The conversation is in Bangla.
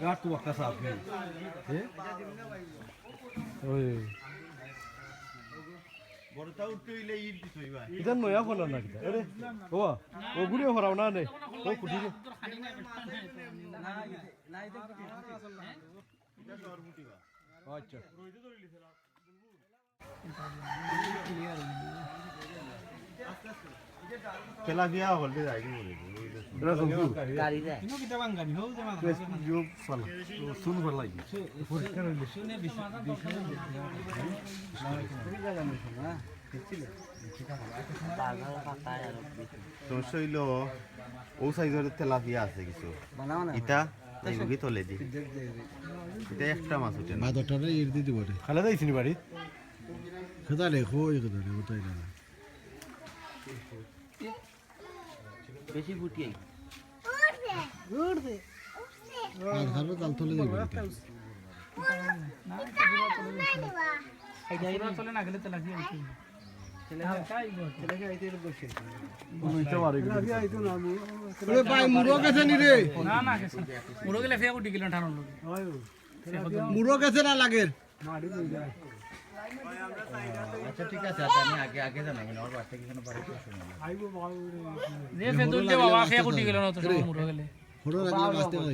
কার তো একটা সাপ নেই ওই। বড়টা উঠতে হইলে ইট দিতে আচ্ছা তেলাপিয়া হলদে যাই কি বলে। এটা জন্তু গাড়ি রে বেশ ইউ সালা শুন ভালো লাগি পরিষ্কার হইলে পাগল পাতায় আর সমস্যা হইল ও সাইজের তেলাপিয়া আছে কিছু। বানাও না ইটা এগুলি তলে দি। এটা একটা মাছ উঠে না। বাদরটারে ইর দিতে পারে খালা যাইছিনি বাড়ি খেদা রে ওটাই না বেশি ফুটিয়ে হারবে তাল তলে দিবে গেছে নি গেলে ফেয়া উঠি গেলেন ঠানোর লোক মুরো গেছে না লাগে আচ্ছা ঠিক আছে আমি আগে আগে জানাব না ওর বাচ্চা কি কোনো পারে নে ফেদুল দে বাবা ফেয়া কুটি গেল না তো মুড়ো গেলে। ফটো রাখলে বাঁচতে না